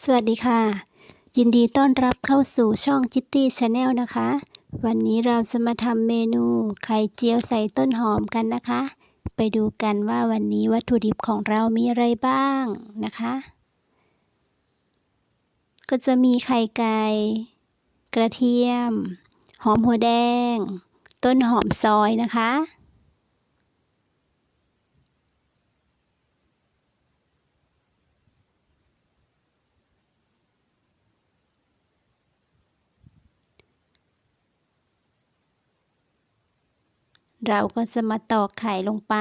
สวัสดีค่ะ ยินดีต้อนรับเข้าสู่ช่อง Kitty Channel นะคะ วันนี้เราจะมาทำเมนูไข่เจียวใส่ต้นหอมกันนะคะ ไปดูกันว่าวันนี้วัตถุดิบของเรามีอะไรบ้างนะคะ ก็จะมีไข่ไก่กระเทียม หอมหัวแดง ต้นหอมซอยนะคะ เราก็จะมาตอกไข่ลงไป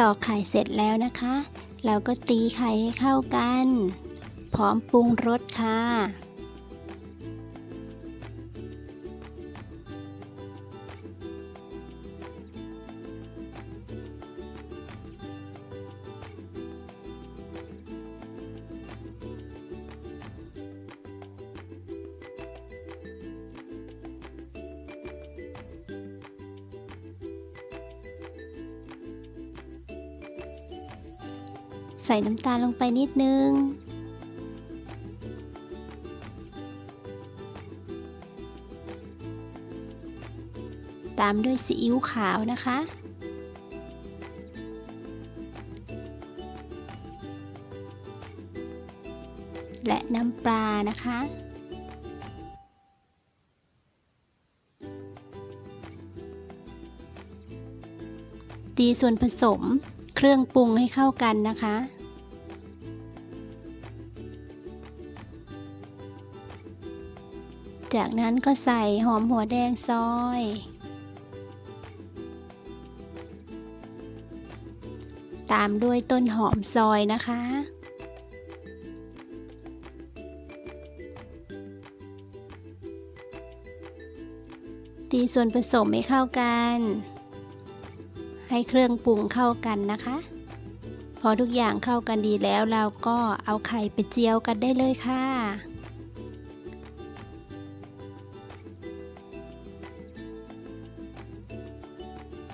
ตอกไข่เสร็จแล้วนะคะ เราก็ตีไข่ให้เข้ากัน พร้อมปรุงรสค่ะ ส่น้ำตาลลงไปนิดนึง ตามด้วยซีอิ๊วขาวนะคะ และน้ำปลานะคะตีส่วนผสมเครื่องปรุงให้เข้ากันนะคะ จากนั้นก็ใส่หอมหัวแดงซอย ตามด้วยต้นหอมซอยนะคะ ตีส่วนผสมให้เข้ากัน ให้เครื่องปรุงเข้ากันนะคะ พอทุกอย่างเข้ากันดีแล้วเราก็เอาไข่ไปเจียวกันได้เลยค่ะ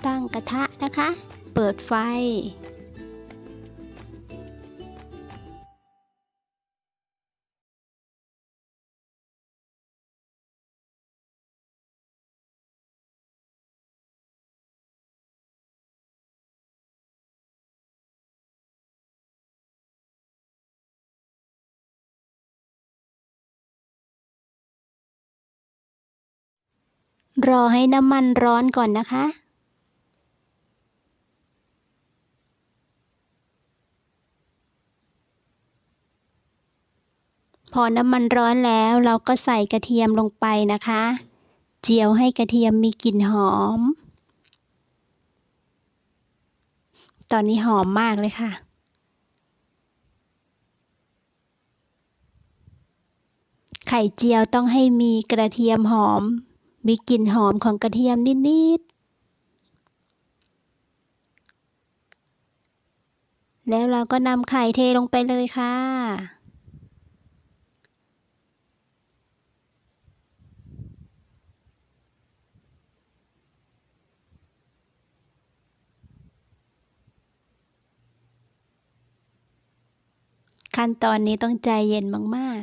ตั้งกระทะนะคะ เปิดไฟ รอให้น้ำมันร้อนก่อนนะคะ อน้ำมันร้อนแล้วเราก็ใส่กระเทียมลงไปนะคะ เจียวให้กระเทียมมีกลิ่นหอม ตอนนี้หอมมากเลยค่ะ ไข่เจียวต้องให้มีกระเทียมหอม มีกลิ่นหอมของกระเทียมนิดๆ แล้วเราก็นำไข่เทลงไปเลยค่ะ ขั้นตอนนี้ต้องใจเย็นมาก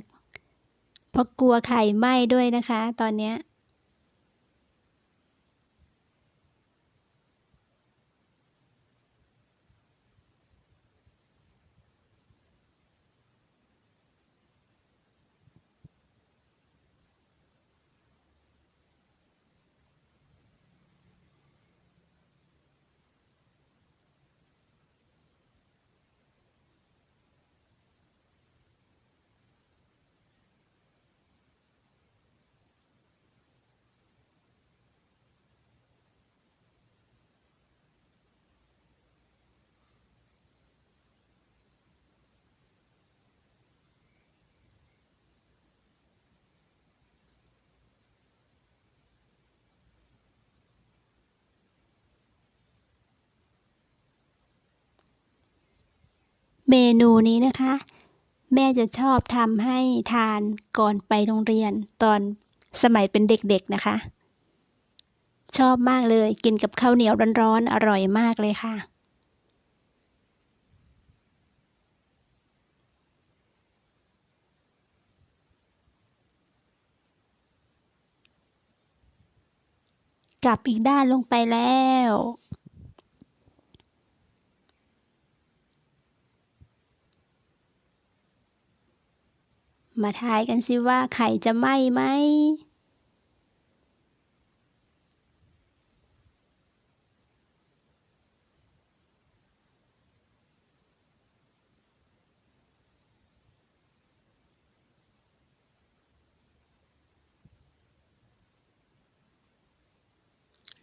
ๆ เพราะกลัวไข่ไหม้ด้วยนะคะ ตอนเนี้ เมนูนี้นะคะ แม่จะชอบทำให้ทานก่อนไปโรงเรียนตอนสมัยเป็นเด็กๆนะคะ ชอบมากเลยกินกับข้าวเหนียวร้อนๆอร่อยมากเลยค่ะกลับอีกด้านลงไปแล้ว มาทายกันสิว่าไข่จะไหม้ไหม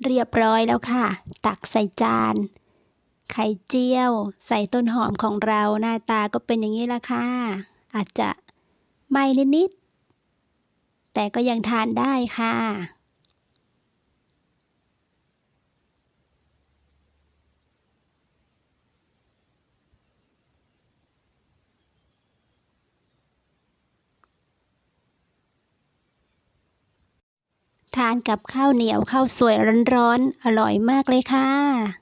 เรียบร้อยแล้วค่ะ ตักใส่จาน ไข่เจียว ใส่ต้นหอมของเราหน้าตาก็เป็นอย่างนี้ละค่ะ อาจจะ ไหม้นิดๆ แต่ก็ยังทานได้ค่ะ ทานกับข้าวเหนียวข้าวสวยร้อนๆ อร่อยมากเลยค่ะ